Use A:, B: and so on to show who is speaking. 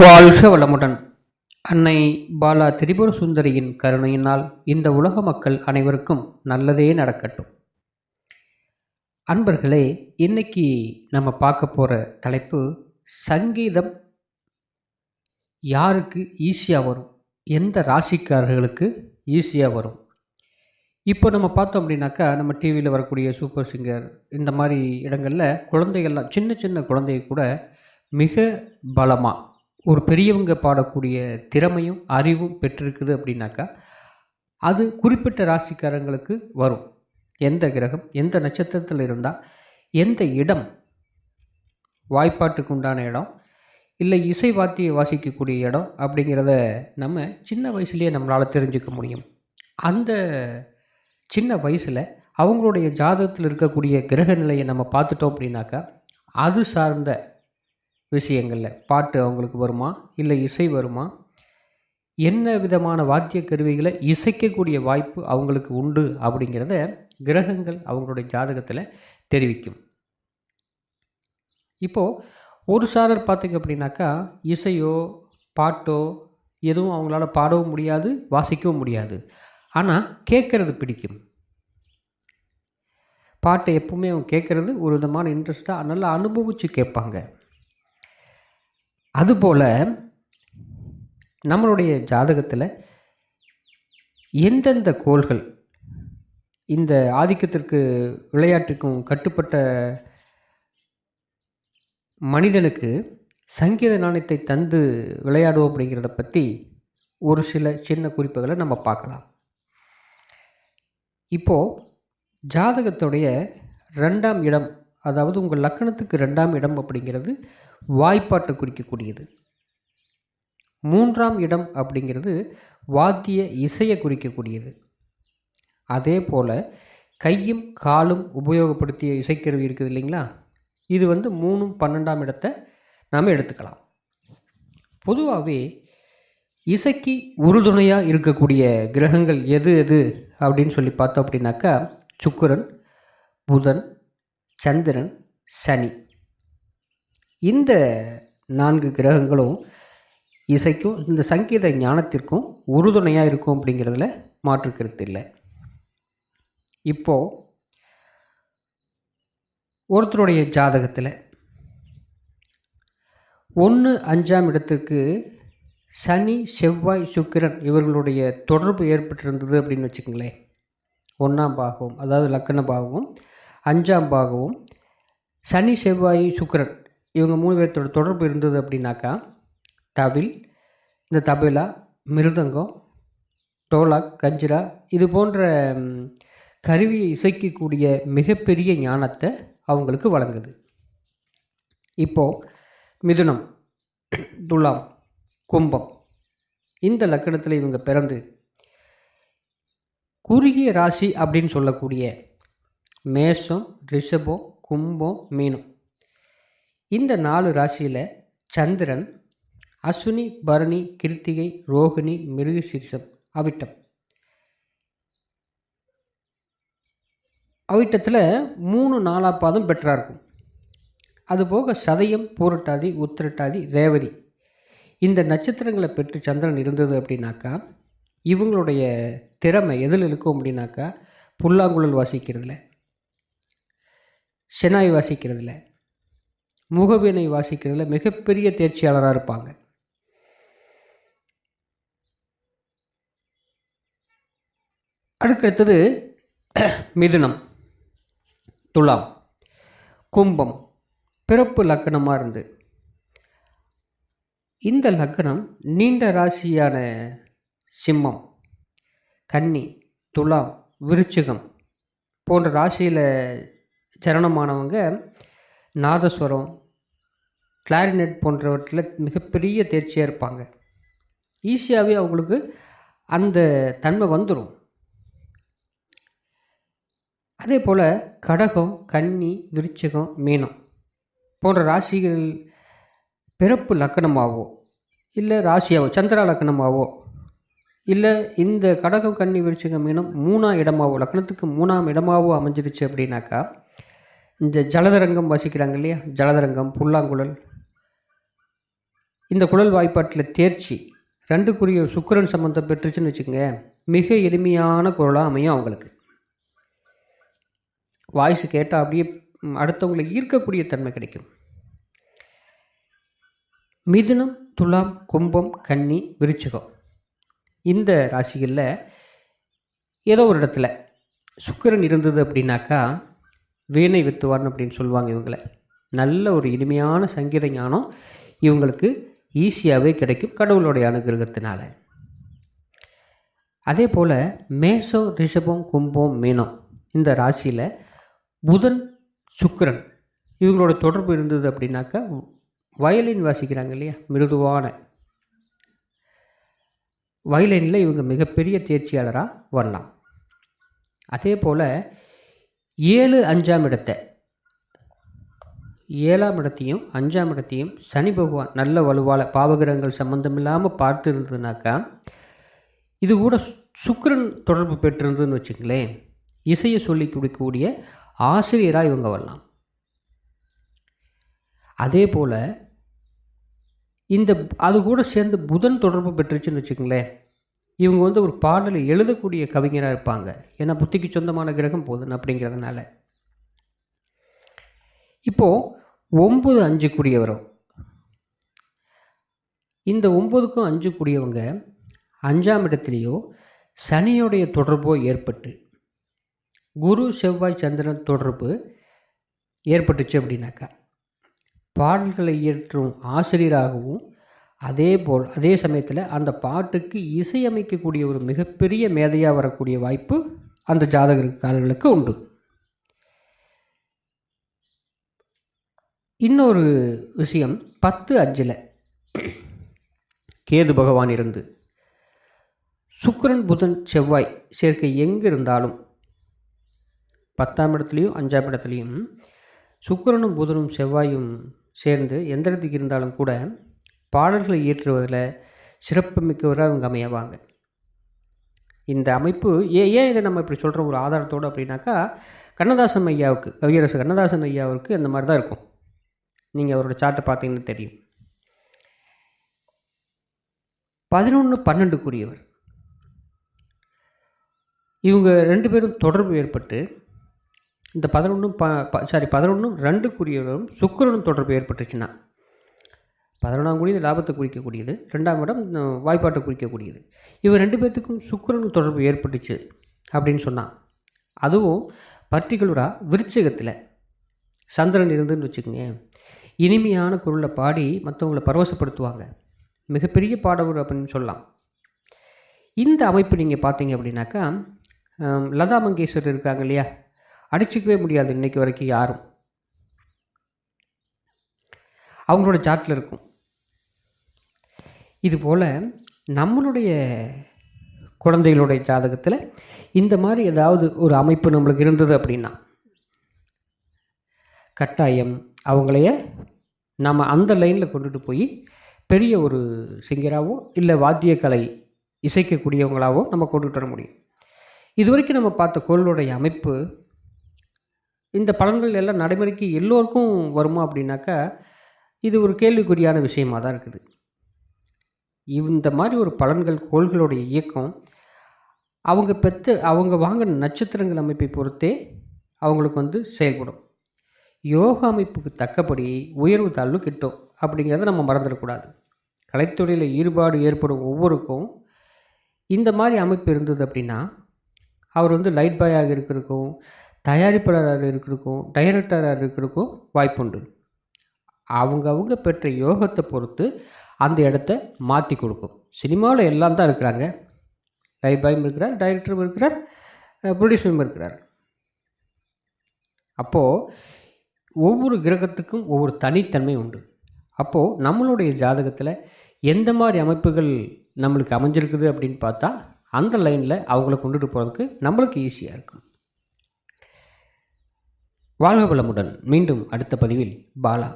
A: வாழ்க வளமுடன். அன்னை பாலா திரிபுர சுந்தரியின் கருணையினால் இந்த உலக மக்கள் அனைவருக்கும் நல்லதே நடக்கட்டும். அன்பர்களே இன்னைக்கு நம்ம பார்க்க போகிற தலைப்பு சங்கீதம். யாருக்கு ஈஸியாக வரும்? எந்த ராசிக்காரர்களுக்கு ஈஸியாக வரும்? இப்போ நம்ம பார்த்தோம் அப்படின்னாக்கா நம்ம டிவியில் வரக்கூடிய சூப்பர் சிங்கர் இந்த மாதிரி இடங்களில் குழந்தைகள்லாம் சின்ன சின்ன குழந்தைய கூட மிக பலமாக ஒரு பெரியவங்க பாடக்கூடிய திறமையும் அறிவும் பெற்றிருக்குது அப்படின்னாக்கா அது குறிப்பிட்ட ராசிக்காரங்களுக்கு வரும். எந்த கிரகம் எந்த நட்சத்திரத்தில் இருந்தால் எந்த இடம் வாய்ப்பாட்டுக்கு உண்டான இடம் இல்லை இசை வாத்திய வாசிக்கக்கூடிய இடம் அப்படிங்கிறத நம்ம சின்ன வயசுலேயே நம்மளால் தெரிஞ்சுக்க முடியும். அந்த சின்ன வயசில் அவங்களுடைய ஜாதகத்தில் இருக்கக்கூடிய கிரக நிலையை நம்ம பார்த்துட்டோம் அப்படின்னாக்கா அது சார்ந்த விஷயங்களில். பாட்டு அவங்களுக்கு வருமா? இல்லை இசை வருமா? என்ன விதமான வாத்திய கருவிகளை இசைக்கக்கூடிய வாய்ப்பு அவங்களுக்கு உண்டு அப்படிங்கிறத கிரகங்கள் அவங்களுடைய ஜாதகத்தில் தெரிவிக்கும். இப்போது ஒரு சாரர் பார்த்திங்க அப்படின்னாக்கா இசையோ பாட்டோ எதுவும் அவங்களால பாடவும் முடியாது வாசிக்கவும் முடியாது. ஆனால் கேட்குறது பிடிக்கும். பாட்டை எப்பவுமே அவங்க கேட்குறது ஒரு விதமான இன்ட்ரெஸ்ட்டாக நல்லா அனுபவித்து கேட்பாங்க. அதுபோல் நம்மளுடைய ஜாதகத்தில் எந்தெந்த கோள்கள் இந்த ஆதிக்கத்திற்கு விளையாட்டுக்கும் கட்டுப்பட்ட மனிதனுக்கு சங்கீத நாணயத்தை தந்து விளையாடுவோம் அப்படிங்கிறத பற்றி ஒரு சில சின்ன குறிப்புகளை நம்ம பார்க்கலாம். இப்போது ஜாதகத்துடைய ரெண்டாம் இடம் அதாவது உங்கள் லக்கணத்துக்கு ரெண்டாம் இடம் அப்படிங்கிறது வாய்ப்பாட்டை குறிக்கக்கூடியது. மூன்றாம் இடம் அப்படிங்கிறது வாத்திய இசையை குறிக்கக்கூடியது. அதே போல் கையும் காலும் உபயோகப்படுத்திய இசைக்கருவி இருக்குது இல்லைங்களா? இது வந்து மூணும் பன்னெண்டாம் இடத்தை நாம் எடுத்துக்கலாம். பொதுவாகவே இசைக்கு உறுதுணையாக இருக்கக்கூடிய கிரகங்கள் எது எது அப்படின்னு சொல்லி பார்த்தோம் அப்படின்னாக்கா சுக்கரன் புதன் சந்திரன் சனி. இந்த நான்கு கிரகங்களும் இசைக்கும் இந்த சங்கீத ஞானத்திற்கும் உறுதுணையாக இருக்கும் அப்படிங்கிறதுல மாற்று கருத்து இல்லை. இப்போது ஒருத்தருடைய ஜாதகத்தில் ஒன்று அஞ்சாம் இடத்திற்கு சனி செவ்வாய் சுக்கிரன் இவர்களுடைய தொடர்பு ஏற்பட்டிருந்தது அப்படின்னு வச்சுக்கோங்களேன். ஒன்றாம் பாகம் அதாவது லக்கண பாகம். அஞ்சாம் பாகமும் சனி செவ்வாய் சுக்கிரன் இவங்க மூணு பேர்த்தோட தொடர்பு இருந்தது அப்படின்னாக்கா தவில் இந்த தபேலா மிருதங்கம் டோலாக் கஞ்சிரா இது போன்ற கருவியை இசைக்கக்கூடிய மிகப்பெரிய ஞானத்தை அவங்களுக்கு வழங்குது. இப்போது மிதுனம் துலாம் கும்பம் இந்த லக்கணத்தில் இவங்க பிறந்து குறுகிய ராசி அப்படின்னு சொல்லக்கூடிய மேஷம் ரிஷபம் கும்பம் மீனம். இந்த நாலு ராசியில் சந்திரன் அஸ்வினி பரணி கிருத்திகை ரோகிணி மிருகசீரிஷம் அவிட்டம். அவிட்டத்தில் மூணு நாலா பாதம் பெற்றா இருக்கும் அதுபோக சதயம் பூரட்டாதி உத்திரட்டாதி ரேவதி. இந்த நட்சத்திரங்களை பெற்று சந்திரன் இருந்தது அப்படின்னாக்கா இவங்களுடைய திறமை எதில் இருக்கும் அப்படின்னாக்கா புல்லாங்குழல் வாசிக்கிறதுல. செனாய் வாசிக்கிறதுல முகவினை வாசிக்கிறதுல மிகப்பெரிய தேர்ச்சியாளராக இருப்பாங்க. அடுத்தடுத்தது மிதுனம் துலாம் கும்பம் பிறப்பு லக்கணமாக இருந்து. இந்த லக்கணம் நீண்ட ராசியான சிம்மம் கன்னி துலாம் விருச்சிகம் போன்ற ராசியில் சரணமானவங்க நாதஸ்வரம் கிளாரினெட் போன்றவற்றில் மிகப்பெரிய தேர்ச்சியாக இருப்பாங்க. ஈஸியாகவே அவங்களுக்கு அந்த தன்மை வந்துடும் அதே போல் கடகம் கன்னி விருச்சகம் மீனம் போன்ற ராசிகள் பிறப்பு லக்கணமாகவோ இல்லை ராசியாவோ சந்திரா லக்கணமாகவோ இல்லை இந்த கடகம் கன்னி விருச்சகம் மீனம் மூணாம் இடமாவோ லக்கணத்துக்கு மூணாம் இடமாவோ அமைஞ்சிருச்சு அப்படின்னாக்கா இந்த ஜலதரங்கம் வசிக்கிறாங்க இல்லையா? ஜலதரங்கம் புல்லாங்குழல். இந்த குழல் வாய்ப்பாட்டில் தேர்ச்சி ரெண்டுக்குரிய சுக்கிரன் சம்மந்தம் பெற்றுச்சுன்னு வச்சுக்கோங்க மிக எளிமையான குரலாக அமையும் அவங்களுக்கு. வாய்ஸ் கேட்டால் அப்படியே அடுத்தவங்களை ஈர்க்கக்கூடிய தன்மை கிடைக்கும். மிதுனம் துலாம் கும்பம் கன்னி விருச்சிகம். இந்த ராசிகளில் ஏதோ ஒரு இடத்துல சுக்கிரன் இருந்தது அப்படின்னாக்கா வீணை வித்துவான் அப்படின்னு சொல்லுவாங்க இவங்களை. நல்ல ஒரு இனிமையான சங்கீத ஞானம் இவங்களுக்கு ஈஸியாகவே கிடைக்கும் கடவுளுடைய அனுகிரகத்தினால. அதே போல் மேஷம் ரிஷபம் கும்பம் மீனம் இந்த ராசியில் புதன் சுக்கரன் இவங்களோட தொடர்பு இருந்தது அப்படின்னாக்கா வயலின் வாசிக்கிறாங்க இல்லையா? மிருதுவான. வயலினில் இவங்க மிகப்பெரிய தேர்ச்சியாளராக வரலாம். அதே போல் ஏழு அஞ்சாம் இடத்தை. ஏழாம் இடத்தையும் அஞ்சாம் இடத்தையும் சனி பகவான் நல்ல வலுவால் பாவகிரகங்கள் சம்மந்தமில்லாமல் பார்த்து இருந்ததுனாக்கா இது கூட சுக்கரன் சுக்கிரன் தொடர்பு பெற்றிருந்ததுன்னு வச்சுங்களேன் இசையை சொல்லி கொடுக்கக்கூடிய ஆசிரியராக இவங்க வரலாம். அதே போல் இந்த அது கூட சேர்ந்து புதன் தொடர்பு பெற்றுச்சுன்னு வச்சுக்கோங்களேன். இவங்க வந்து ஒரு பாடலை எழுதக்கூடிய கவிஞராக இருப்பாங்க. ஏன்னா புத்திக்கு சொந்தமான கிரகம் போதுன்னு அப்படிங்கிறதுனால. இப்போது ஒம்பது அஞ்சு கூடியவரும் இந்த ஒம்பதுக்கும் அஞ்சு கூடியவங்க அஞ்சாம் இடத்துலையோ சனியோடைய தொடர்போ ஏற்பட்டு குரு செவ்வாய் சந்திரன் தொடர்பு ஏற்பட்டுச்சு அப்படின்னாக்கா பாடல்களை இயற்றும் ஆசிரியராகவும் அதே போல் அதே சமயத்தில் அந்த பாட்டுக்கு இசையமைக்கக்கூடிய ஒரு மிகப்பெரிய மேதையாக வரக்கூடிய வாய்ப்பு அந்த ஜாதகர்களுக்கு உண்டு. இன்னொரு விஷயம் பத்து அஞ்சில் கேது பகவான் இருந்து சுக்கரன் புதன் செவ்வாய் சேர்க்கை எங்கே இருந்தாலும் பத்தாம் இடத்துலையும் அஞ்சாம் இடத்துலையும் சுக்கரனும் புதனும் செவ்வாயும் சேர்ந்து எந்த இடத்துக்கு இருந்தாலும் கூட பாடல்களை இயற்றுவதில் சிறப்பு மிக்கவராக அவங்க அமையவாங்க. இந்த அமைப்பு ஏ ஏன் இதை நம்ம இப்படி சொல்கிற ஒரு ஆதாரத்தோடு அப்படின்னாக்கா கண்ணதாசன் ஐயாவுக்கு கவியரசு கண்ணதாசன் ஐயாவுக்கு அந்த மாதிரி தான் இருக்கும். நீங்கள் அவரோட சார்ட்டை பார்த்தீங்கன்னு தெரியும். பதினொன்று பன்னெண்டுக்குரியவர். இவங்க ரெண்டு பேரும் தொடர்பு ஏற்பட்டு இந்த பதினொன்றும் ப சாரி பதினொன்றும் ரெண்டுக்குரியவரும் சுக்கிரனும் தொடர்பு ஏற்பட்டுச்சுன்னா பதினொன்றாம் கூடியது லாபத்தை குறிக்கக்கூடியது. ரெண்டாம் இடம் வாய்ப்பாட்டை குறிக்கக்கூடியது. இவன் ரெண்டு பேர்த்துக்கும் சுக்கரன் தொடர்பு ஏற்பட்டுச்சு அப்படின்னு சொன்னான் அதுவும் பர்டிகுலராக விருச்சகத்தில் சந்திரன் இருந்துன்னு வச்சுக்கோங்க இனிமையான குரலை பாடி மற்றவங்கள பரவசப்படுத்துவாங்க. மிகப்பெரிய பாடவர் அப்படின்னு சொல்லலாம். இந்த அமைப்பு நீங்கள் பார்த்தீங்க அப்படின்னாக்கா லதா மங்கேஸ்வர் இருக்காங்க இல்லையா? அடிச்சிக்கவே முடியாது இன்றைக்கு வரைக்கும் யாரும். அவங்களோட சார்ட்டில் இருக்கும். இது போல் நம்மளுடைய குழந்தைகளுடைய ஜாதகத்தில் இந்த மாதிரி ஏதாவது ஒரு அமைப்பு நம்மளுக்கு இருந்தது அப்படின்னா கட்டாயம் அவங்களைய நம்ம அந்த லைனில் கொண்டுட்டு போய் பெரிய ஒரு சிங்கராகவோ இல்லை வாத்தியக்கலை இசைக்கக்கூடியவங்களாகவோ நம்ம கொண்டுட்டு வர முடியும். இது வரைக்கும் நம்ம பார்த்த குரலுடைய அமைப்பு இந்த பலன்கள் எல்லாம் நடைமுறைக்கு எல்லோருக்கும் வருமா அப்படின்னாக்கா இது ஒரு கேள்விக்குறியான விஷயமா தான் இருக்குது. இந்த மாதிரி ஒரு பலன்கள் கோள்களுடைய இயக்கம் அவங்க பெற்று அவங்க வாங்கின நட்சத்திரங்கள் அமைப்பை பொறுத்தே அவங்களுக்கு வந்து செயல்படும். யோக அமைப்புக்கு தக்கபடி உயர்வு தாழ்வு கிட்டும் அப்படிங்கிறத நம்ம மறந்துடக்கூடாது கலைத்துறையில் ஈடுபாடு ஏற்படும் ஒவ்வொருக்கும் இந்த மாதிரி அமைப்பு இருந்தது அப்படின்னா அவர் வந்து லைட் பாயாக இருக்கிறதுக்கும் தயாரிப்பாளராக இருக்கிறதுக்கும் டைரக்டராக இருக்கிறதுக்கும் வாய்ப்புண்டு. அவங்கவுங்க பெற்ற யோகத்தை பொறுத்து அந்த இடத்த மாற்றி கொடுக்கும். சினிமாவில் எல்லாம் தான் இருக்கிறாங்க. லைஃப் பாயும் இருக்கிறார் டைரக்டரும் இருக்கிறார் ப்ரொடியூசரும் இருக்கிறார். அப்போது ஒவ்வொரு கிரகத்துக்கும் ஒவ்வொரு தனித்தன்மை உண்டு. அப்போது நம்மளுடைய ஜாதகத்தில் எந்த மாதிரி அமைப்புகள் நம்மளுக்கு அமைஞ்சிருக்குது அப்படின்னு பார்த்தா அந்த லைனில் அவங்கள கொண்டுட்டு போகிறதுக்கு நம்மளுக்கு ஈஸியாக இருக்கும். வாழ்க வளமுடன். மீண்டும் அடுத்த பதிவில் பாலா